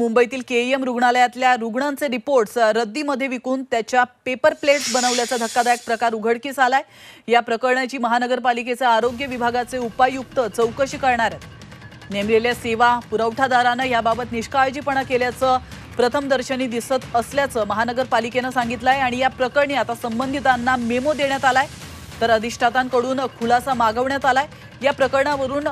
मुंबईतील केईएम रुग्णालयातल्या रुग्णांचे रिपोर्ट्स रद्दीमध्ये विकून त्याच्या पेपर प्लेट्स बनवल्याचा धक्कादायक प्रकार उघडकीस आलाय. या प्रकरणाची महानगरपालिकेचे आरोग्य विभागाचे उपायुक्त चौकशी करणार आहेत. नेमलेल्या सेवा पुरवठादारानं याबाबत निष्काळजीपणा केल्याचं प्रथमदर्शनी दिसत असल्याचं महानगरपालिकेनं सांगितलं आहे आणि या प्रकरणी आता संबंधितांना मेमो देण्यात आलाय. तर अधिष्ठातांकडून खुलासा मागवण्यात आलाय. या प्रकरणावरून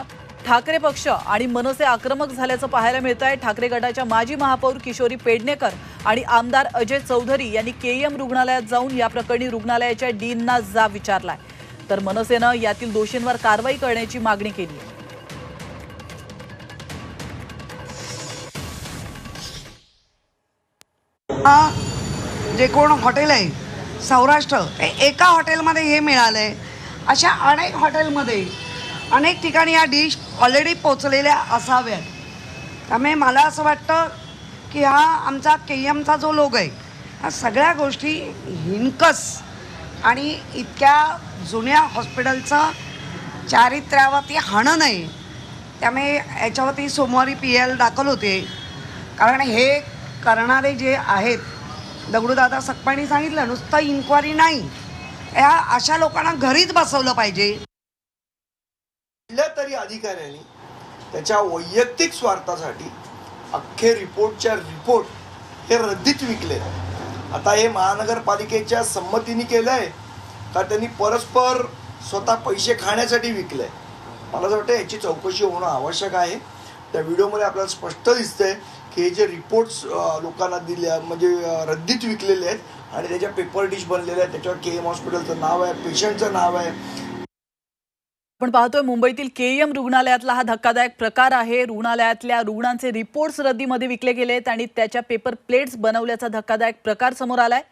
ठाकरे पक्ष आणि मनसे आक्रमक झाल्याचं पाहायला मिळत आहे ठाकरे गटाच्या माजी महापौर किशोरी पेडणेकर आणि आमदार अजय चौधरी यांनी केईएम रुग्णालयात जाऊन या प्रकरणी रुग्णालयाच्या डीनना जाब विचारलाय. तर मनसेनं यातील दोषींवर कारवाई करण्याची मागणी केली आहे. जे कोण हॉटेल आहे सौराष्ट्र एका हॉटेलमध्ये हे मिळालंय. अशा अनेक हॉटेलमध्ये अनेक ठिकाणी या डिश ऑलरेडी पोचलेल्या असाव्यात त्यामुळे मला असं वाटतं की हा आमचा के एमचा जो लोग आहे हा सगळ्या गोष्टी हिनकस आणि इतक्या जुन्या हॉस्पिटलचं चारित्र्यावरती हाणं नाही. त्यामुळे याच्यावरती सोमवारी पी एल दाखल होते. कारण हे करणारे जे आहेत दगडूदादा सकपाणी सांगितलं नुसतं इन्क्वायरी नाही. या अशा लोकांना घरीच बसवलं पाहिजे. कुठल्या तरी अधिकाऱ्यांनी त्याच्या वैयक्तिक स्वार्थासाठी अख्खे रिपोर्टच्या रिपोर्ट हे रद्दीत विकले. आता हे महानगरपालिकेच्या संमतीने केलं आहे का त्यांनी परस्पर स्वतः पैसे खाण्यासाठी विकलंय? मला असं वाटतं याची चौकशी होणं आवश्यक आहे. त्या व्हिडिओमध्ये आपल्याला स्पष्ट दिसतंय की हे जे रिपोर्ट्स लोकांना दिल्या म्हणजे रद्दीत विकलेले आहेत आणि त्याच्या पेपर डिश बनलेल्या आहेत. त्याच्यावर के एम हॉस्पिटलचं नाव आहे पेशंटचं नाव आहे. आपण पाहतोय मुंबईतील केईएम रुग्णालयातला हा धक्कादायक प्रकार आहे. रुग्णालयातल्या रुग्णांचे रिपोर्ट्स रद्दीमध्ये विकले गेलेत आणि त्याच्या पेपर प्लेट्स बनवल्याचा धक्कादायक प्रकार समोर आलाय.